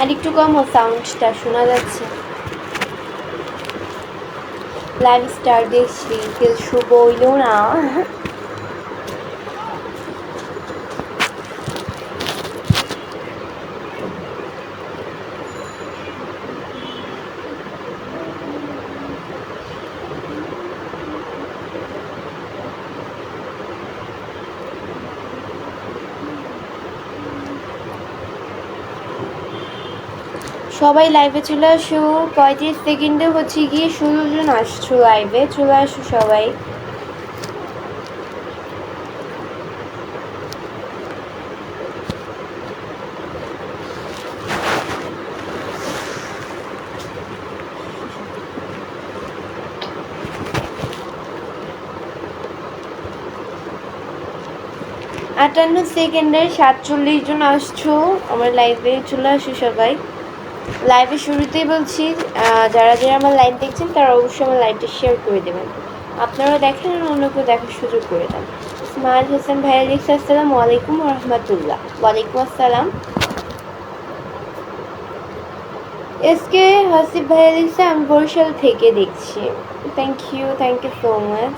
আর একটু কম সাউন্ডটা শোনা যাচ্ছে। লাইভ স্টার দেখছি কেউ শুভ হইল না। সবাই লাইভে চলে আসো। পঁয়ত্রিশ সেকেন্ডে হচ্ছে গিয়ে ষোলো জন আসছো লাইভে চলে আসো সবাই। আটান্ন সেকেন্ডে সাতচল্লিশ জন আসছো। আমার লাইভে চলে আসো সবাই। লাইভে শুরুতেই বলছি যারা যারা আমার লাইভ দেখছেন, তারা অবশ্যই আমার লাইভটা শেয়ার করে দেবেন। আপনারা দেখেন আর অন্যকেও দেখার সুযোগ করে দেন। ইসমাইল হোসেন ভাইয়া লিখছে আসসালামু। আলাইকুম রহমতুল্লাহ। ওয়ালাইকুম আসসালাম। এসকে হাসিব ভাইয়া লিখছে আমি বরিশাল থেকে দেখছি। Thank you thank you so much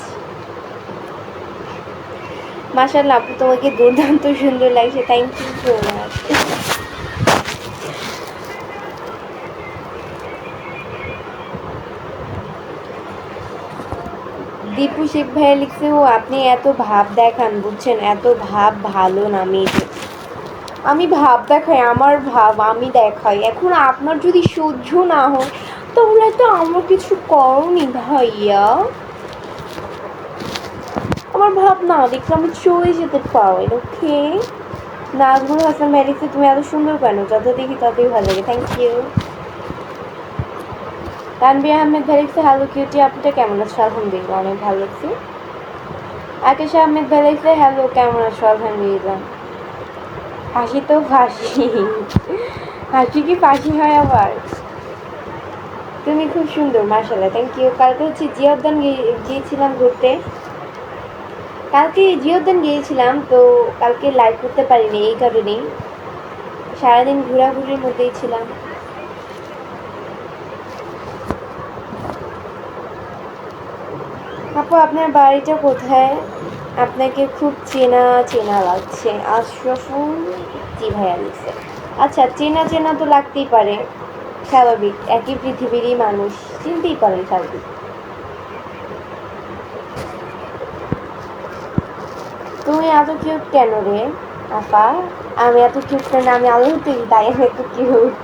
মাশাল্লাহ আপু, তোমাকে দুর্দান্ত সুন্দর লাগছে। Thank you so much Dipu Sheikh ভাইয়া লিখছে, ও, আপনি এত ভাব দেখান, বুঝছেন? এত ভাব ভালো না মেয়েদের আমি ভাব দেখাই, আমার ভাব আমি দেখাই। এখন আপনার যদি সহ্য না হয়, তাহলে তো আমার কিছু করনি ভাইয়া। আমার ভাব না দেখলে আমি চলে যেতে পারি ওকে নাজমুল হাসান ভাই লিখছে, তুমি এত সুন্দর কেন? যত দেখি ততই ভালো লাগে। থ্যাংক ইউ তানবির আহমেদ লিখছে হ্যালো কিউটি আপুটা কেমন আছো আলহামদুলিল্লাহ, অনেক ভালো লাগছে আকেশ আহমেদ লিখছে হ্যালো কেমন আছো? আলহামদুলিল্লাহ। হাসি তো ফাঁসি। হাসি কি ফাঁসি হয় আবার? তুমি খুব সুন্দর মার্শাল্লাহ থ্যাংক ইউ কালকে হচ্ছে জিয়াউদ্দান গিয়ে- গিয়েছিলাম ঘুরতে। কালকে জিওদ্দান গিয়েছিলাম, তো কালকে লাইভ করতে পারিনি, এই কারণেই। সারাদিন ঘোরাঘুরির মধ্যেই ছিলাম। আপু, আপনার বাড়িটা কোথায়? আপনাকে খুব চেনা চেনা লাগছে। আশরাফুল জি ভাইয়া লিখছে। আচ্ছা চেনা চেনা তো লাগতেই পারে। স্বাভাবিক, একই পৃথিবীরই মানুষ, চিনতেই পারেন স্বাভাবিক। তুমি এত কিউট কেন রে? আপা, আমি এত কিউট কেন? আমি আলো তুই তাই আমি এত কিউট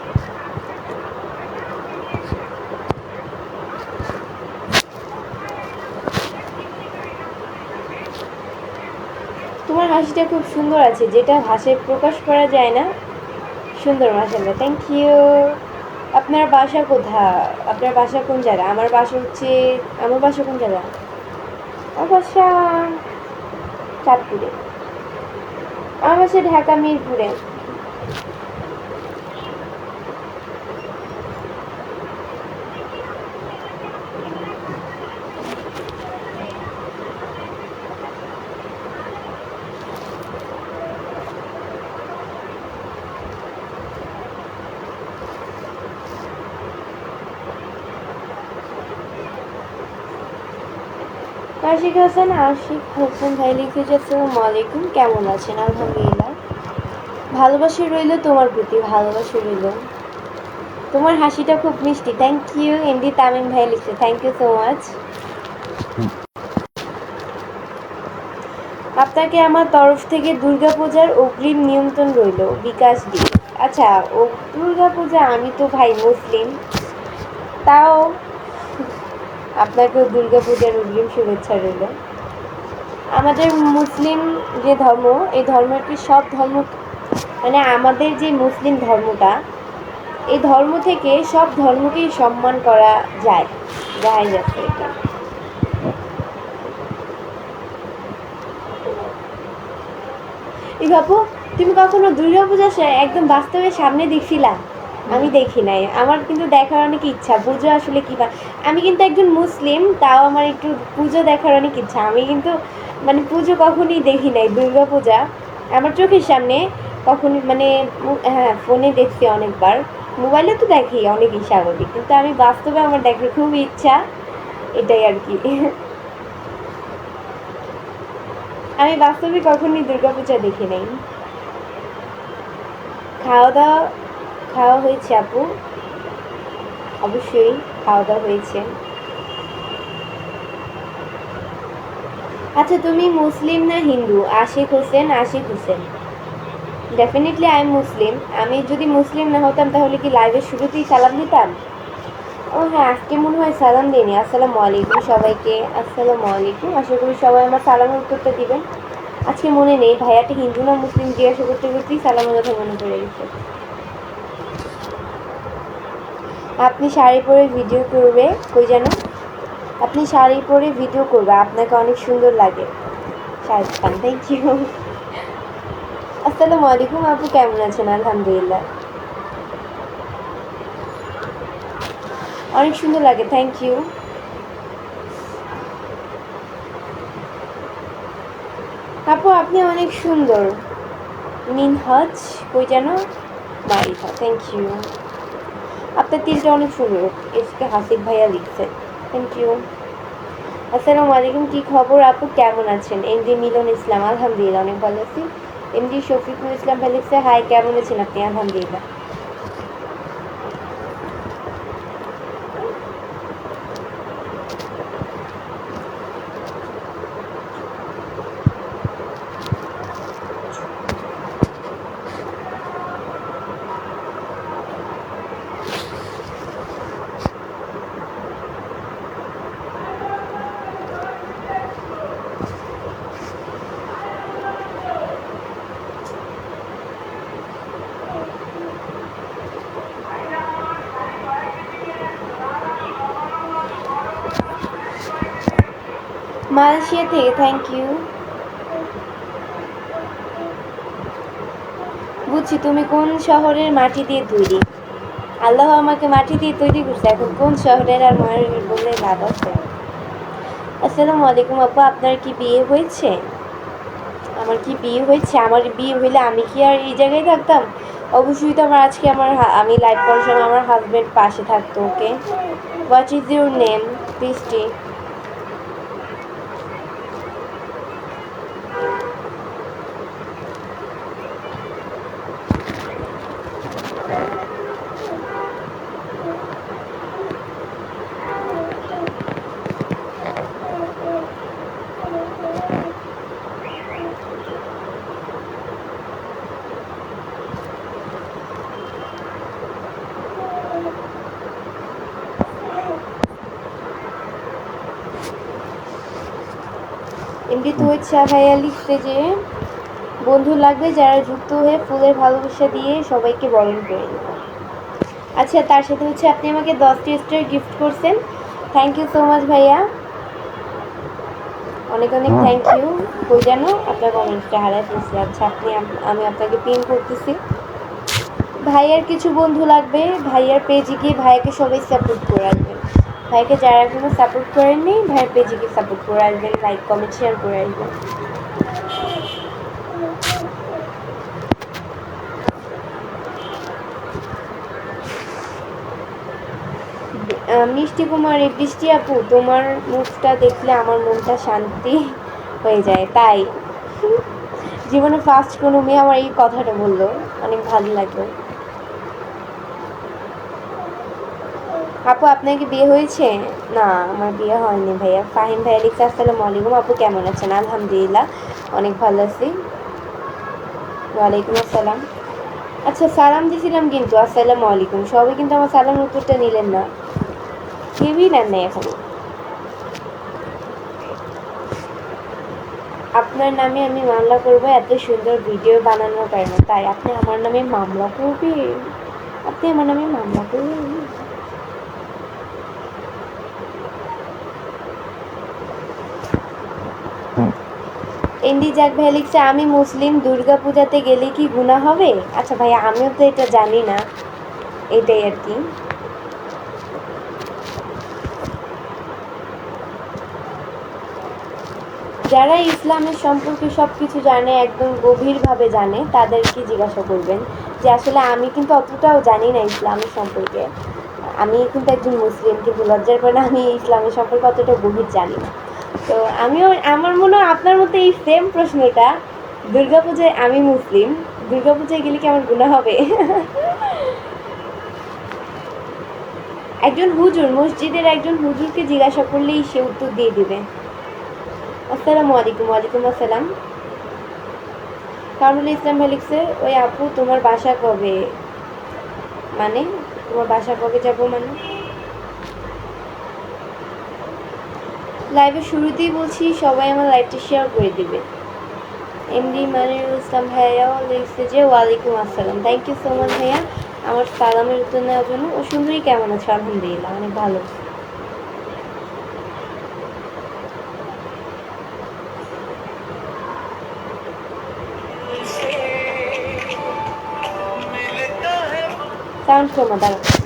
তোমার হাসিটা খুব সুন্দর আছে, যেটা ভাষায় প্রকাশ করা যায় না। সুন্দর মাসাল্লাহ থ্যাংক ইউ আপনার বাসা কোথা আপনার বাসা কোন জায়গা? আমার বাসা হচ্ছে, আমার বাসা কোন জায়গা? আমার বাসা চাঁদপুরে। আমার বাসা ঢাকা মিরপুরে। আশিক হাসান আশিক হাসান ভাই লিখেছে, আসসালামু আলাইকুম, কেমন আছেন? আলহামদুলিল্লাহ। ভালোবাসা রইল তোমার প্রতি, ভালোবাসা রইল। তোমার হাসিটা খুব মিষ্টি। থ্যাংক ইউ এনডি তামিম ভাই লিখছে থ্যাংক ইউ সো মাচ আপনাকে আমার তরফ থেকে দুর্গাপূজার অগ্রিম নিয়ন্ত্রণ রইল, বিকাশ দি আচ্ছা ও দুর্গাপূজা আমি তো ভাই মুসলিম, তাও আপনাকেও দুর্গাপূজার অগ্রিম শুভেচ্ছা রইল। আমাদের মুসলিম যে ধর্ম, এই ধর্মটি সব ধর্ম মানে আমাদের যে মুসলিম ধর্মটা, এই ধর্ম থেকে সব ধর্মকেই সম্মান করা যায় যায় যাচ্ছে। এটা এই বাপু, তুমি কখনো দুর্গাপূজা সে- একদম বাস্তবে সামনে দেখছিলা? আমি দেখি নাই। আমার কিন্তু দেখার অনেক ইচ্ছা, পুজো আসলে কি আমি কিন্তু একজন মুসলিম, তাও আমার একটু পুজো দেখার অনেক ইচ্ছা। আমি কিন্তু মানে পুজো কখনই দেখি নাই দুর্গাপূজা আমার চোখের সামনে কখনই মানে হ্যাঁ ফোনে দেখছি অনেকবার। মোবাইলে তো দেখি অনেকই স্বাভাবিক, কিন্তু আমি বাস্তবে আমার দেখার খুব ইচ্ছা, এটাই আর কি। আমি বাস্তবে কখনই দুর্গাপূজা দেখি নাই। খাওয়া দাওয়া খাওয়া হয়েছে, আপু? অবশ্যই খাওয়া দাওয়া হয়েছে। আচ্ছা তুমি মুসলিম না Hindu? Ashik Hossain Ashik Hossain. Definitely I am Muslim. আমি যদি মুসলিম না হতাম, তাহলে কি লাইভের শুরুতেই সালাম দিতাম? ও হ্যাঁ আজকে মনে হয় সালাম দিইনি। আসসালামু আলাইকুম সবাইকে। আসসালামু আলাইকুম। আশা করি সবাই আমার সালামের উত্তরটা দিবেন। আজকে মনে নেই, ভাইয়াটি হিন্দু না মুসলিম জিজ্ঞাসা করতে করতেই সালামের কথা মনে পড়ে গেছে। আপনি শাড়ি পরে ভিডিও করবে, কই যেন আপনি শাড়ি পরে ভিডিও করবে, আপনাকে অনেক সুন্দর লাগে। শাহরুখ খান থ্যাংক ইউ আসসালামু আলাইকুম আপু, কেমন আছেন? আলহামদুলিল্লাহ। অনেক সুন্দর লাগে থ্যাংক ইউ আপু, আপনি অনেক সুন্দর। মিনহাজ, কই যেন মারিফা থ্যাংক ইউ আপনার তিলটা অনেক সুন্দর। এসকে হাসিফ ভাইয়া লিখছে। থ্যাংক ইউ আসসালামু আলাইকুম, কী খবর আপু? কেমন আছেন? এমডি মিলন ইসলাম, আলহামদুলিল্লাহ, অনেক ভালো আছি। এমডি শফিকুল ইসলাম ভাই লিখছে, হাই, কেমন আছেন আপনি? আলহামদুলিল্লাহ। মালয়েশিয়া থেকে থ্যাংক ইউ বুঝছি, তুমি কোন শহরের মাটি দিয়ে তৈরি? আল্লাহ আমাকে মাটি দিয়ে তৈরি করছে। এখন কোন শহরের আর মায়ের বলে লাভ আছে? আসসালামু আলাইকুম আপু, আপনার কি বিয়ে হয়েছে? আমার কি বিয়ে হয়েছে? আমার বিয়ে হইলে আমি কি আর এই জায়গায় থাকতাম? অবশ্যই তো আমার আজকে আমার আমি লাইভ করার সময় আমার হাজব্যান্ড পাশে থাকতো okay what is your name Brishti Shah ভাইয়া লিখতে যে বন্ধু লাগবে যারা যুক্ত হয়ে ফুলের ভালোবাসা দিয়ে সবাইকে বরণ করে নেব। আচ্ছা তার সাথে হচ্ছে আপনি আমাকে দশটি স্টার গিফট করছেন। থ্যাংক ইউ সো মাচ ভাইয়া। অনেক অনেক থ্যাংক ইউ কই যেন আপনার কমেন্টসটা হারাই ফেলছি। আচ্ছা আপনি আমি আপনাকে পিন করতেছি। ভাইয়ার কিছু বন্ধু লাগবে। ভাইয়ার পেজে গিয়ে ভাইয়াকে সবাই সাপোর্ট করে আসবেন ভাইকে যারা এখনও সাপোর্ট করেননি ভাইয়ের পেজে গিয়ে সাপোর্ট করে আসবেন লাইক কমেন্ট শেয়ার করে আসবেন। মিষ্টি কুমার, এই বৃষ্টি আপু, তোমার মুখটা দেখলে আমার মনটা শান্তি হয়ে যায়, তাই। জীবনে ফার্স্ট কোনো মেয়ে আমার এই কথাটা বলল, অনেক ভালো লাগল। আপু, আপনার কি বিয়ে হয়েছে? না, আমার বিয়ে হয়নি ভাইয়া। ফাহিম ভাইয়া লিখছে, আসসালামু আলাইকুম আপু, কেমন আছেন? আলহামদুলিল্লাহ, অনেক ভালো আছি। ওয়ালাইকুম আসসালাম। আচ্ছা সালাম দিয়েছিলাম কিন্তু, আসসালামু আলাইকুম। সবাই কিন্তু আমার সালামের উত্তরটা নিলেন না। কেউই নেন নাই এখনও। আপনার নামে আমি মামলা করব, এত সুন্দর ভিডিও বানানোর কারণে। তাই আপনি আমার নামে মামলা করবেন। আপনি আমার নামে মামলা করবেন। এনডি জাক ভাই লিখছে আমি মুসলিম দুর্গা পূজাতে গেলে কি গুণা হবে? আচ্ছা ভাই আমিও তো এটা জানি না। এটাই আর কি। যারা ইসলামের সম্পর্কে সব কিছু জানে, একদম গভীরভাবে জানে, তাদেরকে জিজ্ঞাসা করবেন যে আসলে আমি কিন্তু অতটাও জানি না ইসলামের সম্পর্কে। আমি কিন্তু একজন মুসলিম, কিন্তু লজ্জার কারণে আমি ইসলামের সম্পর্কে অতটা গভীর জানি না। তো আমিও, আমার মনে হয় আপনার মতো এই সেম প্রশ্নটা দুর্গাপূজায় আমি মুসলিম, দুর্গাপূজায় গেলে কি আমার গুণা হবে? একজন হুজুর, মসজিদের একজন হুজুরকে জিজ্ঞাসা করলেই সে উত্তর দিয়ে দিবে। আসসালামু আলাইকুম, ওয়ালাইকুম আসসালাম। কামরুল ইসলাম লিখছে, ওই আপু, তোমার বাসা কবে? মানে তোমার বাসা কবে যাব মানে? লাইভের শুরুতেই বলছি, সবাই আমার লাইভটা শেয়ার করে দিবে। এমডি মানিরুল ইসলাম ভাইয়াও লিখছে যে, ওয়ালাইকুম আসসালাম। থ্যাংক ইউ সো মাচ ভাইয়া আমার সালামের উত্তর নেওয়ার জন্য। ও সুন্দরী কেমন আছে? আলহামদুলিল্লাহ, অনেক ভালো।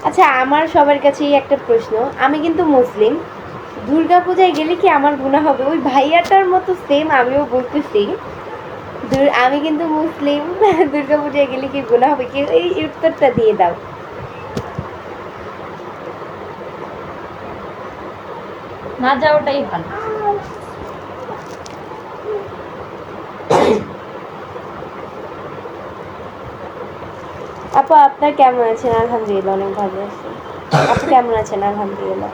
আচ্ছা আমার সবার কাছেই একটা প্রশ্ন। আমি কিন্তু মুসলিম দুর্গা পূজায় গেলে কি আমার গুণা হবে? ওই ভাইয়াটার মতো সেম আমিও বলতেছি। আমি কিন্তু মুসলিম। দুর্গা পূজায় গেলে কি গুণা হবে? কি এই উত্তরটা দিয়ে দাও। না যাওয়াটাই ভালো। আপু আপনার কেমন আছেন? আলহামদুলিল্লাহ অনেক ভালো আছি। আপু কেমন আছেন? আলহামদুলিল্লাহ।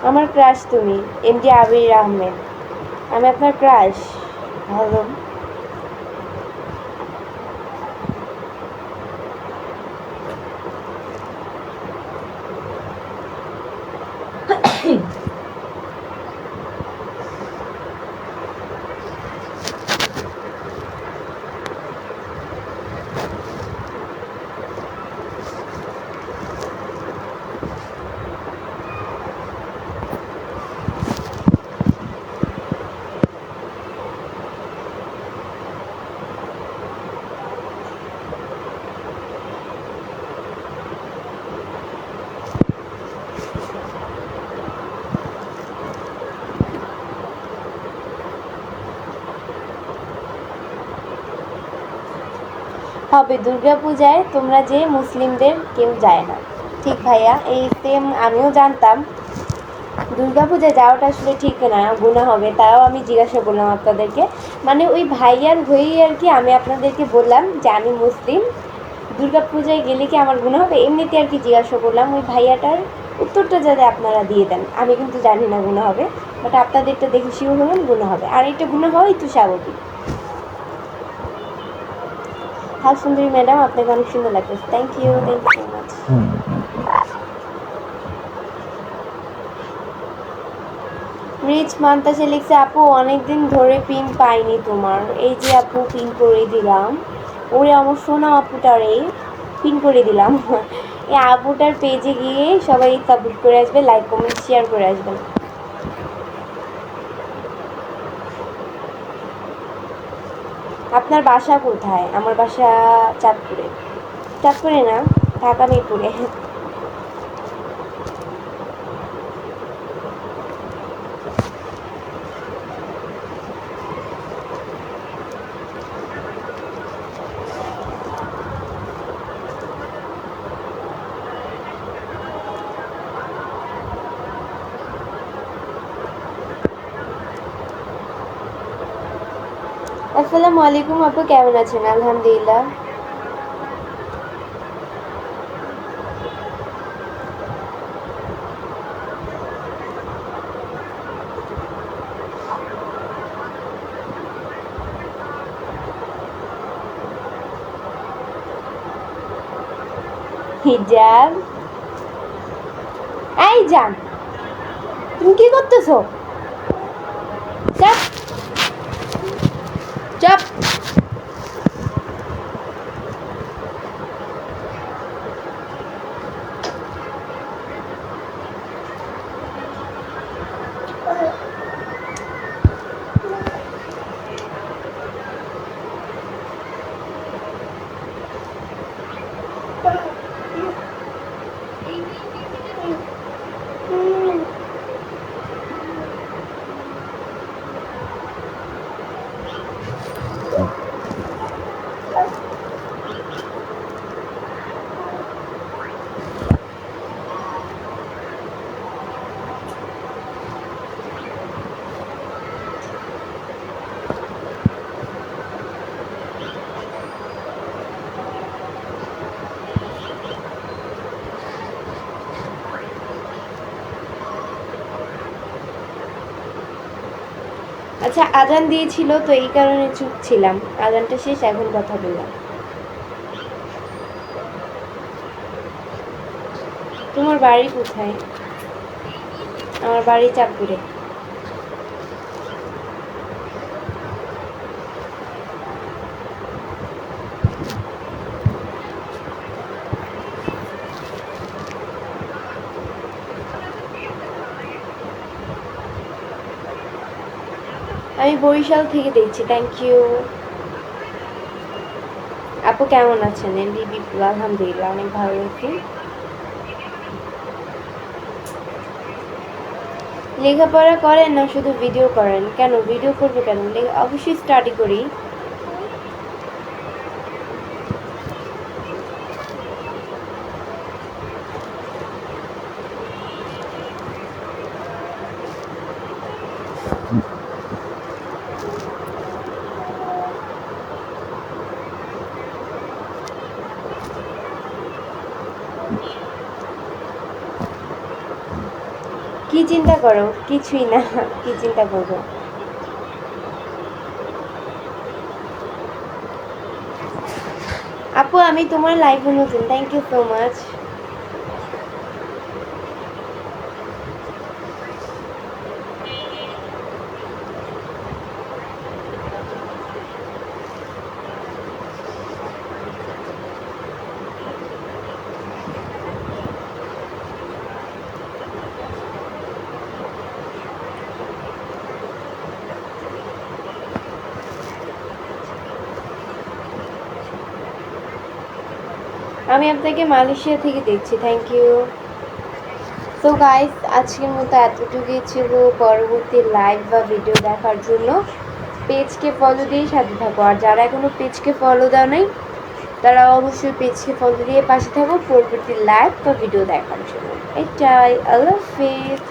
আমার ক্রাশ তুমি এম এমডি আবির আহমেদ। আমি আপনার ক্রাশ ভালো। হবে দুর্গাপূজায়, তোমরা যে মুসলিমদের কেউ যায় না। ঠিক ভাইয়া, এই সেম আমিও জানতাম। দুর্গাপূজায় যাওয়াটা আসলে ঠিক না গুণা হবে, তাও আমি জিজ্ঞাসা করলাম আপনাদেরকে। মানে ওই ভাইয়ার হয়েই আর কি আমি আপনাদেরকে বললাম যে আমি মুসলিম, দুর্গাপূজায় গেলে কি আমার গুণা হবে? এমনিতে আর কি জিজ্ঞাসা করলাম ওই ভাইয়াটার উত্তরটা যাতে আপনারা দিয়ে দেন। আমি কিন্তু জানি না গুণা হবে বাট আপনাদেরটা দেখে শিওর হলেন গুণা হবে। আর এটা গুণা হওয়াই তো স্বাভাবিক। হাউ সুন্দরী ম্যাডাম আপনাকে অনেক সুন্দর লাগতেছে thank you thank you so much rich মান্তাসে লিখছে আপু অনেকদিন ধরে পিন পাইনি তোমার। এই যে আপু পিন করে দিলাম। ওরে আমার সোনা আপুটারে পিন করে দিলাম। এই আপুটার পেজে গিয়ে সবাই সাপোর্ট করে আসবে লাইক কমেন্ট শেয়ার করে আসবেন আপনার বাসা কোথায়? আমার বাসা চাঁদপুরে। চাঁদপুরে না ঢাকা মিরপুরে। আসসালামু আলাইকুম আপু কেমন আছেন? আলহামদুলিল্লাহ। হিজাব। এই যান তুমি কি করতেছো? আচ্ছা আজান দিয়েছিল, তো এই কারণে চুপ ছিলাম। আজানটা শেষ, এখন কথা বললাম। তোমার বাড়ি কোথায়? আমার বাড়ি চাঁদপুরে। আমি বরিশাল থেকে দেখছি থ্যাংক ইউ আপু কেমন আছেন? এমবি বিপুল আলহামদুলিল্লাহ, অনেক ভালো আছি। লেখাপড়া করেন না, শুধু ভিডিও করেন? কেন? ভিডিও করব কেন? অবশ্যই স্টাডি করি। কি চিন্তা করো? কিছুই না। কি চিন্তা করব? আপু, আমি তোমার লাইভে নতুন। থ্যাংক ইউ সো মাচ আমি আপনাকে মালয়েশিয়া থেকে দেখছি থ্যাংক ইউ তো গাইস আজকের মতো এতটুকুই ছিল। পরবর্তী লাইভ বা ভিডিও দেখার জন্য পেজকে ফলো দিয়ে সাথে থাকো। আর যারা এখনও পেজকে ফলো দেওয়া নাই, তারা অবশ্যই পেজকে ফলো দিয়ে পাশে থাকো। পরবর্তী লাইভ বা ভিডিও দেখার জন্য। এটাই আল্লাহ হাফিজ